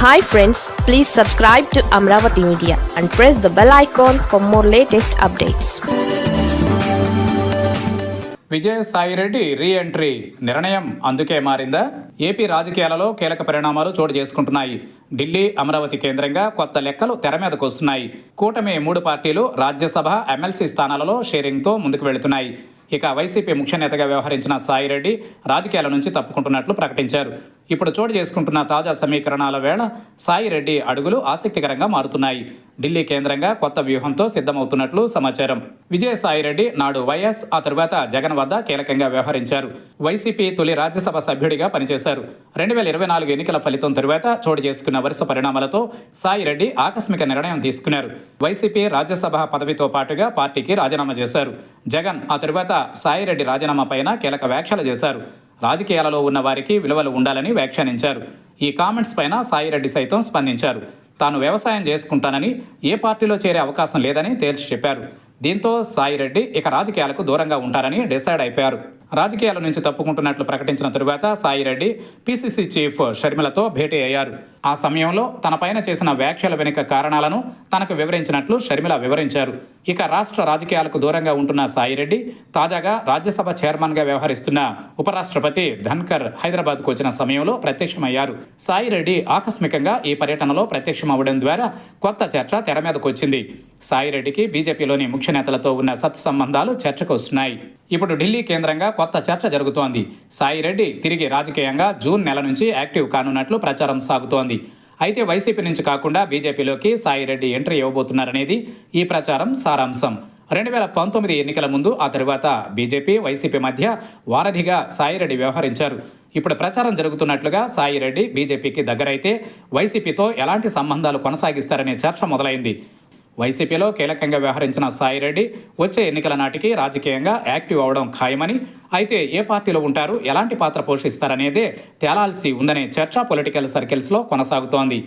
Hi friends please subscribe to Amaravati media and press the bell icon for more latest updates Vijayasai Reddy re entry నిర్ణయం అందుకే మారిందా? AP రాజకీయాలలో కీలక పరిణామాలు చోటు చేసుకుంటున్నాయి. ఢిల్లీ అమరావతి కేంద్రంగా కొత్త లెక్కలు తెర మీదకు వస్తున్నాయి. కూటమి మూడు పార్టీలు రాజ్యసభ ఎమ్మెల్సీ స్థానాలలో షేరింగ్తో ముందుకు వెళుతున్నాయి. ఇక వైసీపీ ముఖ్య నేతగా వ్యవహరించిన సాయిరెడ్డి రాజకీయాల నుంచి తప్పుకుంటున్నట్లు ప్రకటించారు. ఇప్పుడు చోటు చేసుకుంటున్న తాజా సమీకరణాల వేళ సాయిరెడ్డి అడుగులు ఆసక్తికరంగా మారుతున్నాయి. ఢిల్లీ కేంద్రంగా కొత్త వ్యూహంతో సిద్ధమవుతున్నట్లు సమాచారం. విజయసాయిరెడ్డి నాడు వైఎస్ ఆ తరువాత జగన్ వద్ద కీలకంగా వ్యవహరించారు. వైసీపీ తొలి రాజ్యసభ సభ్యుడిగా పనిచేశారు. రెండు వేల ఇరవై నాలుగు ఎన్నికల ఫలితం తరువాత చోటు చేసుకున్న వరుస పరిణామాలతో సాయిరెడ్డి ఆకస్మిక నిర్ణయం తీసుకున్నారు. వైసీపీ రాజ్యసభ పదవితో పాటుగా పార్టీకి రాజీనామా చేశారు. జగన్ ఆ తరువాత సాయిరెడ్డి రాజీనామా పైన కీలక వ్యాఖ్యలు చేశారు. రాజకీయాలలో ఉన్న వారికి విలువలు ఉండాలని వ్యాఖ్యానించారు. ఈ కామెంట్స్ పైన సాయిరెడ్డి సైతం స్పందించారు. తాను వ్యవసాయం చేసుకుంటానని ఏ పార్టీలో చేరే అవకాశం లేదని తేల్చి చెప్పారు. దీంతో సాయిరెడ్డి ఇక రాజకీయాలకు దూరంగా ఉంటారని డిసైడ్ అయిపోయారు. రాజకీయాల నుంచి తప్పుకుంటున్నట్లు ప్రకటించిన తరువాత సాయిరెడ్డి పిసిసి చీఫ్ షర్మిలతో భేటీ అయ్యారు. ఆ సమయంలో తన పైన చేసిన వ్యాఖ్యల వెనుక కారణాలను తనకు వివరించినట్లు షర్మిల వివరించారు. ఇక రాష్ట్ర రాజకీయాలకు దూరంగా ఉంటున్న సాయిరెడ్డి తాజాగా రాజ్యసభ చైర్మన్గా వ్యవహరిస్తున్న ఉపరాష్ట్రపతి ధన్కర్ హైదరాబాద్కు వచ్చిన సమయంలో ప్రత్యక్షమయ్యారు. సాయిరెడ్డి ఆకస్మికంగా ఈ పర్యటనలో ప్రత్యక్షమవ్వడం ద్వారా కొత్త చర్చ తెర మీదకు వచ్చింది. సాయిరెడ్డికి బీజేపీలోని ముఖ్య నేతలతో ఉన్న సత్సంబంధాలు చర్చకు వస్తున్నాయి. ఇప్పుడు ఢిల్లీ కేంద్రంగా కొత్త చర్చ జరుగుతోంది. సాయిరెడ్డి తిరిగి రాజకీయంగా జూన్ నెల నుంచి యాక్టివ్ కానున్నట్లు ప్రచారం సాగుతోంది. అయితే వైసీపీ నుంచి కాకుండా బీజేపీలోకి సాయిరెడ్డి ఎంట్రీ ఇవ్వబోతున్నారనేది ఈ ప్రచారం సారాంశం. రెండు వేల పంతొమ్మిది ఎన్నికల ముందు ఆ తరువాత బీజేపీ వైసీపీ మధ్య వారధిగా సాయిరెడ్డి వ్యవహరించారు. ఇప్పుడు ప్రచారం జరుగుతున్నట్లుగా సాయిరెడ్డి బీజేపీకి దగ్గరైతే వైసీపీతో ఎలాంటి సంబంధాలు కొనసాగిస్తారనే చర్చ మొదలైంది. వైసీపీలో కీలకంగా వ్యవహరించిన సాయిరెడ్డి వచ్చే ఎన్నికల నాటికి రాజకీయంగా యాక్టివ్ అవడం ఖాయమని అయితే ఏ పార్టీలో ఉంటారు ఎలాంటి పాత్ర పోషిస్తారనేదే తేలాల్సి ఉందనే చర్చ పొలిటికల్ సర్కిల్స్లో కొనసాగుతోంది.